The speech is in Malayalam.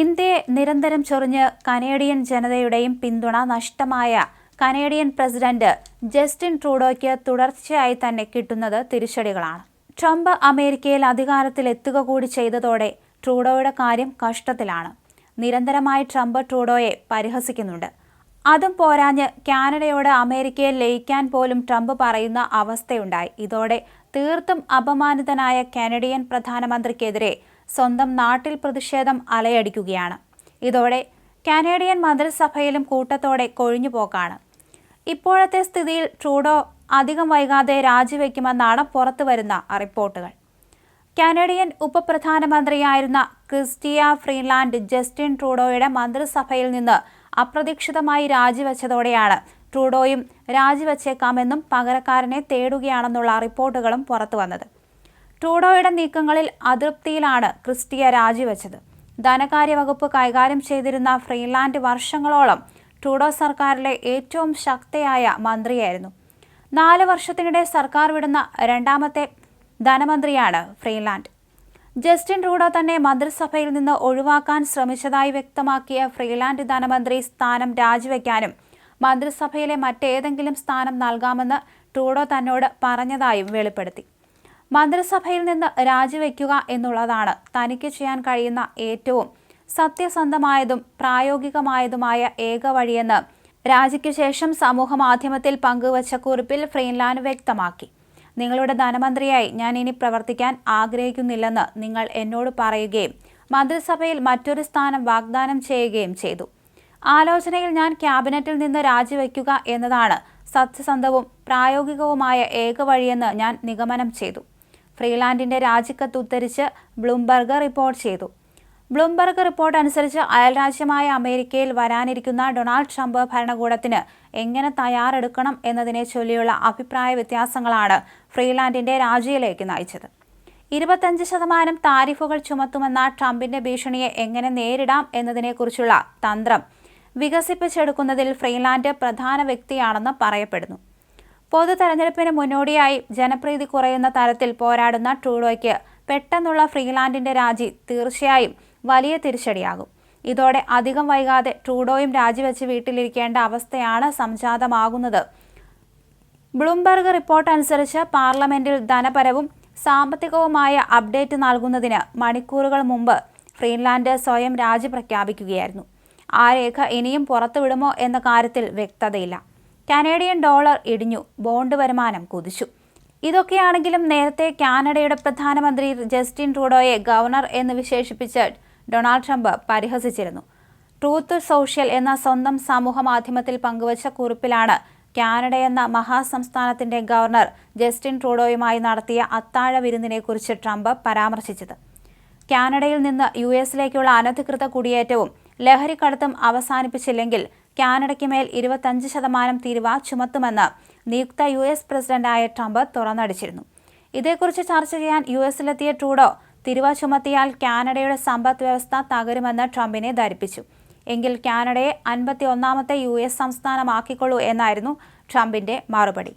ഇന്ത്യയെ നിരന്തരം ചൊറിഞ്ഞ് കനേഡിയൻ ജനതയുടെയും പിന്തുണ നഷ്ടമായ കനേഡിയൻ പ്രസിഡന്റ് ജസ്റ്റിൻ ട്രൂഡോയ്ക്ക് തുടർച്ചയായി തന്നെ കിട്ടുന്നത് തിരിച്ചടികളാണ്. ട്രംപ് അമേരിക്കയിൽ അധികാരത്തിൽ എത്തുക കൂടി ചെയ്തതോടെ ട്രൂഡോയുടെ കാര്യം കഷ്ടത്തിലാണ്. നിരന്തരമായി ട്രംപ് ട്രൂഡോയെ പരിഹസിക്കുന്നുണ്ട്. അതും പോരാഞ്ഞ് കാനഡയോട് അമേരിക്കയെ ലയിക്കാൻ പോലും ട്രംപ് പറയുന്ന അവസ്ഥയുണ്ടായി. ഇതോടെ തീർത്തും അപമാനിതനായ കാനഡിയൻ പ്രധാനമന്ത്രിക്കെതിരെ സ്വന്തം നാട്ടിൽ പ്രതിഷേധം അലയടിക്കുകയാണ്. ഇതോടെ കാനേഡിയൻ മന്ത്രിസഭയിലും കൂട്ടത്തോടെ കൊഴിഞ്ഞുപോക്കാണ് ഇപ്പോഴത്തെ സ്ഥിതിയിൽ ട്രൂഡോ അധികം വൈകാതെ രാജിവെക്കുമെന്നാണ് പുറത്തുവരുന്ന റിപ്പോർട്ടുകൾ. കാനഡിയൻ ഉപപ്രധാനമന്ത്രിയായിരുന്ന ക്രിസ്റ്റിയ ഫ്രീലാൻഡ് ജസ്റ്റിൻ ട്രൂഡോയുടെ മന്ത്രിസഭയിൽ നിന്ന് അപ്രതീക്ഷിതമായി രാജിവെച്ചതോടെയാണ് ട്രൂഡോയും രാജിവെച്ചേക്കാമെന്നും പകരക്കാരനെ തേടുകയാണെന്നുള്ള റിപ്പോർട്ടുകളും പുറത്തുവന്നത് ട്രൂഡോയുടെ നീക്കങ്ങളിൽ അതൃപ്തിയിലാണ് ക്രിസ്റ്റിയ രാജിവെച്ചത്. ധനകാര്യ വകുപ്പ് കൈകാര്യം ചെയ്തിരുന്ന ഫ്രീലാൻഡ് വർഷങ്ങളോളം ട്രൂഡോ സർക്കാരിലെ ഏറ്റവും ശക്തയായ മന്ത്രിയായിരുന്നു. നാല് വർഷത്തിനിടെ സർക്കാർ വിടുന്ന രണ്ടാമത്തെ ധനമന്ത്രിയാണ് ഫ്രീലാൻഡ്. ജസ്റ്റിൻ ട്രൂഡോ തന്നെ മന്ത്രിസഭയിൽ നിന്ന് ഒഴിവാക്കാൻ ശ്രമിച്ചതായി വ്യക്തമാക്കിയ ഫ്രീലാൻഡ് ധനമന്ത്രി സ്ഥാനം രാജിവെക്കാനും മന്ത്രിസഭയിലെ മറ്റേതെങ്കിലും സ്ഥാനം നൽകാമെന്ന് ട്രൂഡോ തന്നോട് പറഞ്ഞതായും വെളിപ്പെടുത്തി. മന്ത്രിസഭയിൽ നിന്ന് രാജിവെക്കുക എന്നുള്ളതാണ് തനിക്ക് ചെയ്യാൻ കഴിയുന്ന ഏറ്റവും സത്യസന്ധമായതും പ്രായോഗികമായതുമായ ഏക വഴിയെന്ന് രാജിക്ക് ശേഷം സമൂഹ മാധ്യമത്തിൽ പങ്കുവച്ച കുറിപ്പിൽ ഫ്രീൻലാൻഡ് വ്യക്തമാക്കി. നിങ്ങളുടെ ധനമന്ത്രിയായി ഞാൻ ഇനി പ്രവർത്തിക്കാൻ ആഗ്രഹിക്കുന്നില്ലെന്ന് നിങ്ങൾ എന്നോട് പറയുകയും മന്ത്രിസഭയിൽ മറ്റൊരു സ്ഥാനം വാഗ്ദാനം ചെയ്യുകയും ചെയ്തു. ആലോചനയിൽ ഞാൻ ക്യാബിനറ്റിൽ നിന്ന് രാജിവെക്കുക എന്നതാണ് സത്യസന്ധവും പ്രായോഗികവുമായ ഏക വഴിയെന്ന് ഞാൻ നിഗമനം ചെയ്തു. ഫ്രീലാൻഡിന്റെ രാജിക്കത്ത് ഉദ്ധരിച്ച് ബ്ലൂംബർഗ് റിപ്പോർട്ട് ചെയ്തു. ബ്ലൂംബർഗ് റിപ്പോർട്ട് അനുസരിച്ച് അയൽരാജ്യമായ അമേരിക്കയിൽ വരാനിരിക്കുന്ന ഡൊണാൾഡ് ട്രംപ് ഭരണകൂടത്തിന് എങ്ങനെ തയ്യാറെടുക്കണം എന്നതിനെ ചൊല്ലിയുള്ള അഭിപ്രായ വ്യത്യാസങ്ങളാണ് ഫ്രീലാൻഡിന്റെ രാജിയിലേക്ക് നയിച്ചത്. ഇരുപത്തഞ്ച് ശതമാനം താരിഫുകൾ ചുമത്തുമെന്ന ട്രംപിന്റെ ഭീഷണിയെ എങ്ങനെ നേരിടാം എന്നതിനെക്കുറിച്ചുള്ള തന്ത്രം വികസിപ്പിച്ചെടുക്കുന്നതിൽ ഫ്രീലാൻഡ് പ്രധാന വ്യക്തിയാണെന്ന് പറയപ്പെടുന്നു. പൊതു തെരഞ്ഞെടുപ്പിന് മുന്നോടിയായി ജനപ്രീതി കുറയുന്ന തരത്തിൽ പോരാടുന്ന ട്രൂഡോയ്ക്ക് പെട്ടെന്നുള്ള ഫ്രീലാൻഡിന്റെ രാജി തീർച്ചയായും വലിയ തിരിച്ചടിയാകും. ഇതോടെ അധികം വൈകാതെ ട്രൂഡോയും രാജിവെച്ച് വീട്ടിലിരിക്കേണ്ട അവസ്ഥയാണ് സംജാതമാകുന്നത്. ബ്ലൂംബർഗ് റിപ്പോർട്ട് അനുസരിച്ച് പാർലമെന്റിൽ ധനപരവും സാമ്പത്തികവുമായ അപ്ഡേറ്റ് നൽകുന്നതിന് മണിക്കൂറുകൾ മുമ്പ് ഫ്രീൻലാൻഡ് സ്വയം രാജി പ്രഖ്യാപിക്കുകയായിരുന്നു. ആ രേഖ ഇനിയും പുറത്തുവിടുമോ എന്ന കാര്യത്തിൽ വ്യക്തതയില്ല. കനേഡിയൻ ഡോളർ ഇടിഞ്ഞു ബോണ്ട് വരുമാനം കുതിച്ചു. ഇതൊക്കെയാണെങ്കിലും നേരത്തെ കാനഡയുടെ പ്രധാനമന്ത്രി ജസ്റ്റിൻ ട്രൂഡോയെ ഗവർണർ എന്ന് വിശേഷിപ്പിച്ച് ഡൊണാൾഡ് ട്രംപ് പരിഹസിച്ചിരുന്നു. ട്രൂത്ത് സോഷ്യൽ എന്ന സ്വന്തം സമൂഹ മാധ്യമത്തിൽ പങ്കുവച്ച കുറിപ്പിലാണ് കാനഡ എന്ന മഹാസംസ്ഥാനത്തിന്റെ ഗവർണർ ജസ്റ്റിൻ ട്രൂഡോയുമായി നടത്തിയ അത്താഴ വിരുന്നിനെക്കുറിച്ച് ട്രംപ് പരാമർശിച്ചത്. കാനഡയിൽ നിന്ന് യു എസിലേക്കുള്ള അനധികൃത കുടിയേറ്റവും ലഹരിക്കടത്തും അവസാനിപ്പിച്ചില്ലെങ്കിൽ കാനഡയ്ക്ക് മേൽ ഇരുപത്തഞ്ച് ശതമാനം തീരുവ ചുമത്തുമെന്ന് നിയുക്ത യു എസ് പ്രസിഡന്റായ ട്രംപ് തുറന്നടിച്ചിരുന്നു. ഇതേക്കുറിച്ച് ചർച്ച ചെയ്യാൻ യു എസിലെത്തിയ ട്രൂഡോ തിരുവ ചുമത്തിയാൽ കാനഡയുടെ സമ്പദ് വ്യവസ്ഥ തകരുമെന്ന് ട്രംപിനെ ധരിപ്പിച്ചു. എങ്കിൽ കാനഡയെ അൻപത്തി ഒന്നാമത്തെ യു എസ് സംസ്ഥാനമാക്കിക്കൊള്ളൂ എന്നായിരുന്നു ട്രംപിന്റെ മറുപടി.